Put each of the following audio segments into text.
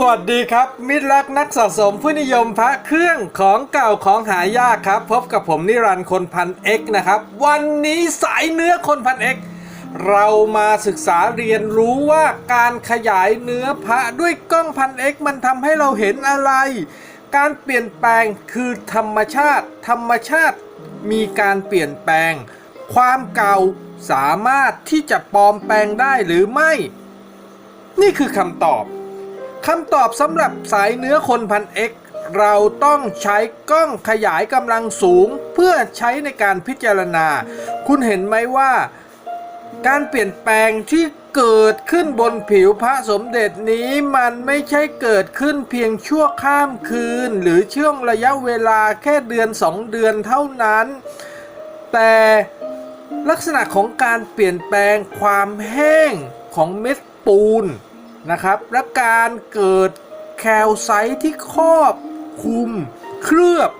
สวัสดีครับ มิตรรักนักสะสมผู้นิยมพระเครื่องของเก่าของหายากครับ พบกับผมนิรันดร์คนพันเอกนะครับ วันนี้สายเนื้อคนพันเอกเรามาศึกษาเรียนรู้ว่าการขยายเนื้อพระด้วยกล้องพันเอกมันทำให้เราเห็นอะไร การเปลี่ยนแปลงคือธรรมชาติ ธรรมชาติมีการเปลี่ยนแปลง ความเก่าสามารถที่จะปลอมแปลงได้หรือไม่ นี่คือคำตอบ คำตอบสำหรับสายเนื้อคนพันเอกเราต้องใช้กล้องขยายกำลังสูง เพื่อใช้ในการพิจารณา คุณเห็นไหมว่า การเปลี่ยนแปลงที่เกิดขึ้นบนผิวพระสมเด็จนี้มันไม่ใช่เกิดขึ้นเพียงชั่วข้ามคืน หรือช่วงระยะเวลาแค่เดือนสองเดือนเท่านั้น แต่ลักษณะของการเปลี่ยนแปลงความแห้งของเม็ดปูน นะครับ และการเกิดแคลไซต์ที่ครอบคลุมเคลือบ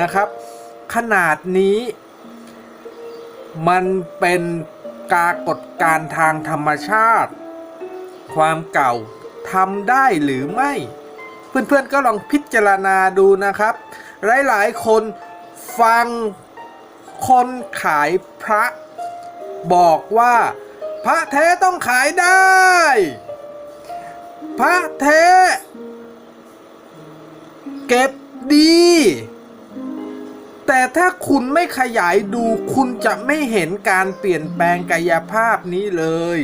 นะครับ ขนาดนี้ มันเป็นกากฏการณ์ทางธรรมชาติ ความเก่าทำได้หรือไม่ เพื่อนๆก็ลองพิจารณาดูนะครับ หลายๆ คนฟังคนขายพระ บอกว่า พระแท้ต้องขายได้ พระแท้ เก็บดี แต่ถ้าคุณไม่ขยายดูคุณจะไม่เห็นการเปลี่ยนแปลงกายภาพนี้เลย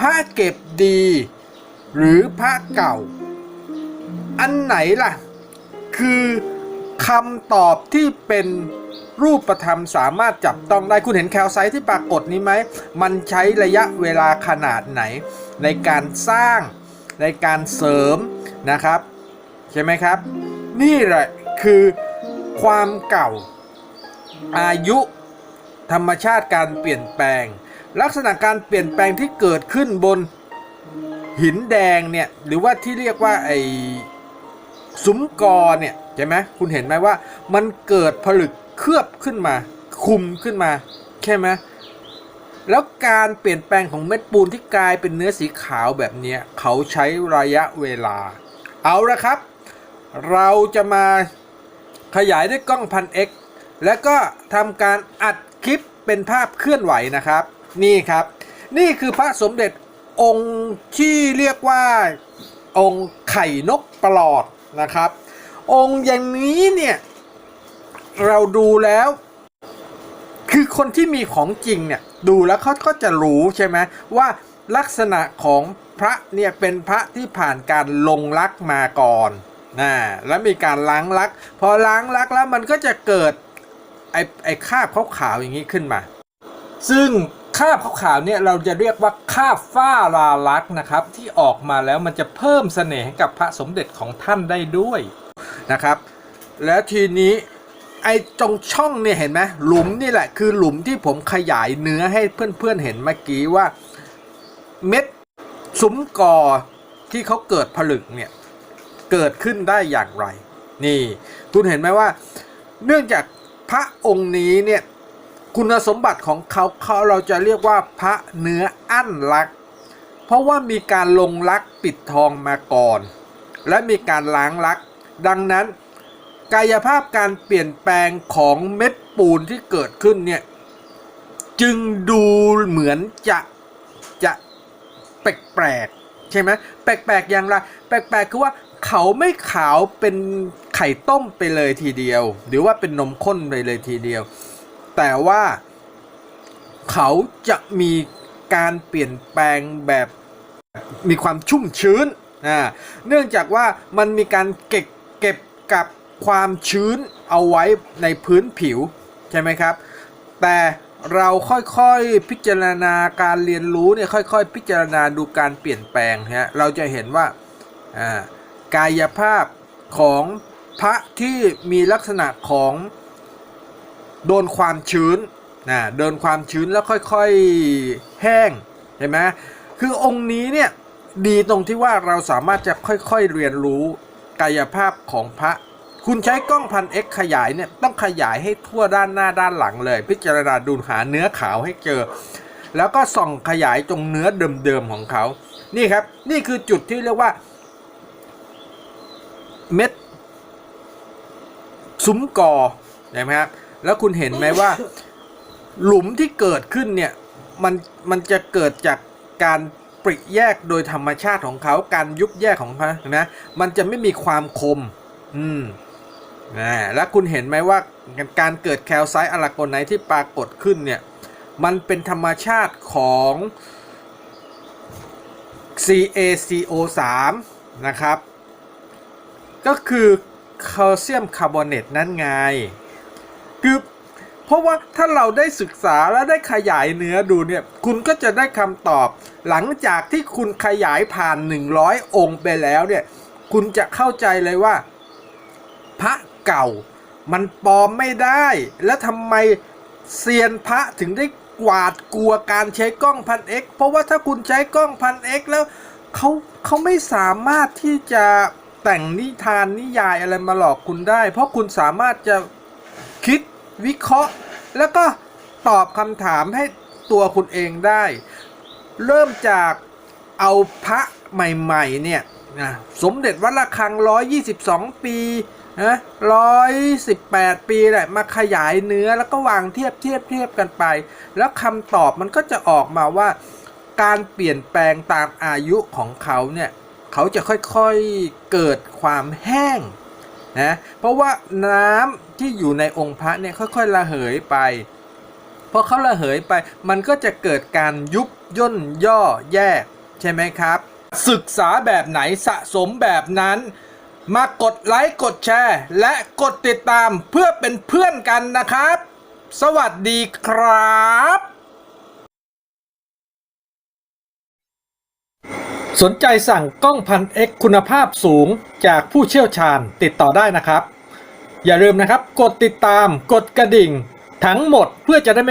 พระเก็บดี หรือพระเก่า อันไหนล่ะ คือคำตอบที่เป็นรูปธรรมสามารถจับต้องได้คุณเห็นแคลไซต์ที่ปรากฏนี้ไหม มันใช้ระยะเวลาขนาดไหนในการสร้าง ในการเสริมนะครับ ใช่ไหมครับ นี่แหละคือความเก่าอายุธรรมชาติการเปลี่ยนแปลง ลักษณะการเปลี่ยนแปลงที่เกิดขึ้นบนหินแดงเนี่ยหรือว่าที่เรียกว่าไอ้ซุ้มกอเนี่ยใช่ไหมคุณเห็นไหมว่า มันเกิดผลึกเคลือบขึ้นมา คุมขึ้นมาใช่ไหม แล้วการเปลี่ยนแปลงของเม็ดปูนที่กลายเป็นเนื้อสีขาวแบบนี้เขาใช้ระยะเวลา เอาละครับ เราจะมาขยายด้วยกล้องพัน X แล้วก็ทำการอัดคลิปเป็นภาพเคลื่อนไหวนะครับ นี่ครับ นี่คือพระสมเด็จองค์ที่เรียกว่าองค์ไข่นกปลอดนะครับ องค์อย่างนี้เนี่ยเราดูแล้ว คือคนที่มีของจริงเนี่ย ดูแล้วเขาก็จะรู้ใช่ไหมว่าลักษณะของพระเนี่ยเป็นพระที่ผ่านการลงลักมาก่อนนะแล้วมีการล้างลัก พอล้างลักแล้วมันก็จะเกิดไอ้ไอ้คาบขาวๆอย่างนี้ขึ้นมา ซึ่งคาบขาวๆเนี่ยเราจะเรียกว่าคาบฝ้าลาลักษ์นะครับที่ออกมาแล้วมันจะเพิ่มเสน่ห์ให้กับพระสมเด็จของท่านได้ด้วยนะครับ แล้วทีนี้ ไอ้ตรงช่องเนี่ยเห็นไหมหลุมนี่แหละคือหลุมที่ผมขยายเนื้อให้เพื่อนๆเห็นเมื่อกี้ว่าเม็ดซุ้มกอที่เขาเกิดผลึกเนี่ยเกิดขึ้นได้อย่างไร นี่ คุณเห็นไหมว่า เนื่องจากพระองค์นี้เนี่ยคุณสมบัติของเขาเขาเราจะเรียกว่าพระเนื้ออั้นลัก เพราะว่ามีการลงลักปิดทองมาก่อน และมีการล้างลัก ดังนั้น กายภาพการเปลี่ยนแปลงของเม็ดปูนที่เกิดขึ้นเนี่ยจึงดูเหมือนจะจะแปลกๆใช่ไหมแปลกๆอย่างไรแปลกๆคือว่าเขาไม่ขาวเป็นไข่ต้มไปเลยทีเดียว หรือว่าเป็นนมข้นไปเลยทีเดียว แต่ว่าเขาจะมีการเปลี่ยนแปลงแบบมีความชุ่มชื้นอ่าเนื่องจากว่ามันมีการเก็บเก็บกับ ความชื้นเอาไว้ในพื้นผิวใช่ไหมครับ แต่เราค่อยๆพิจารณาการเรียนรู้เนี่ยค่อยๆ พิจารณาดูการเปลี่ยนแปลงฮะเราจะเห็นว่าากายภาพของพระที่มีลักษณะของโดนความชื้นนะโดนความชื้นแล้วค่อยๆแห้งเห็นไหมคือองค์นี้เนี่ยดีตรงที่ว่าเราสามารถจะค่อยๆเรียนรู้กายภาพของพระ คุณใช้กล้องพัน X ขยายเนี่ยต้องขยายให้ทั่วด้านหน้าด้านหลังเลย พิจารณาดูหาเนื้อขาวให้เจอ แล้วก็ส่องขยายตรงเนื้อเดิมๆของเขา นี่ครับ นี่คือจุดที่เรียกว่า เม็ดซุ้มกอเห็นไหมครับแล้วคุณเห็นไหมว่า หลุมที่เกิดขึ้นเนี่ยมันมันจะเกิดจากการปริแยกโดยธรรมชาติของเขาการยุบแยกของเขาเนไหมมันจะไม่มีความคม อืม นะแล้วคุณเห็นไหมว่าการเกิดแคลไซต์อะลากไนท์ที่ปรากฏขึ้นเนี่ยมันเป็นธรรมชาติของ CaCO3 นะครับ ก็คือแคลเซียมคาร์บอเนตนั่นไง คือเพราะว่าถ้าเราได้ศึกษาและได้ขยายเนื้อดูเนี่ย คุณก็จะได้คำตอบ หลังจากที่คุณขยายผ่าน 100 องค์ไปแล้วเนี่ย คุณจะเข้าใจเลยว่า พระ เก่า มันปลอมไม่ได้ แล้วทำไมเซียนพระถึงได้กวาดกลัวการใช้กล้องพันเอ็กเพราะว่าถ้าคุณใช้กล้องพันเอ็กแล้วเขาเขาไม่สามารถที่จะแต่งนิทานนิยายอะไรมาหลอกคุณได้ เพราะคุณสามารถจะคิดวิเคราะห์ แล้วก็ตอบคำถามให้ตัวคุณเองได้ เริ่มจาก เอาพระใหม่ๆเนี่ยนะสมเด็จวัดระฆัง 122 ปีนะ118 ปีแหละมาขยายเนื้อแล้วก็วางเทียบเทียบเทียบกันไป แล้วคำตอบมันก็จะออกมาว่า การเปลี่ยนแปลงตามอายุของเขาเนี่ยเขาจะค่อยๆเกิดความแห้งนะเพราะว่าน้ำที่อยู่ในองค์พระเนี่ยค่อยๆระเหยไปพอเขาระเหยไปมันก็จะเกิดการยุบย่นย่อแยก ใช่ไหมครับ ศึกษาแบบไหนสะสมแบบนั้น มากดไลค์กดแชร์ และกดติดตามเพื่อเป็นเพื่อนกันนะครับ สวัสดีครับสนใจสั่งกล้องพัน X คุณภาพสูงจากผู้เชี่ยวชาญติดต่อได้นะครับ อย่าลืมนะครับ กดติดตามกดกระดิ่ง ทั้งหมดเพื่อจะได้ไม่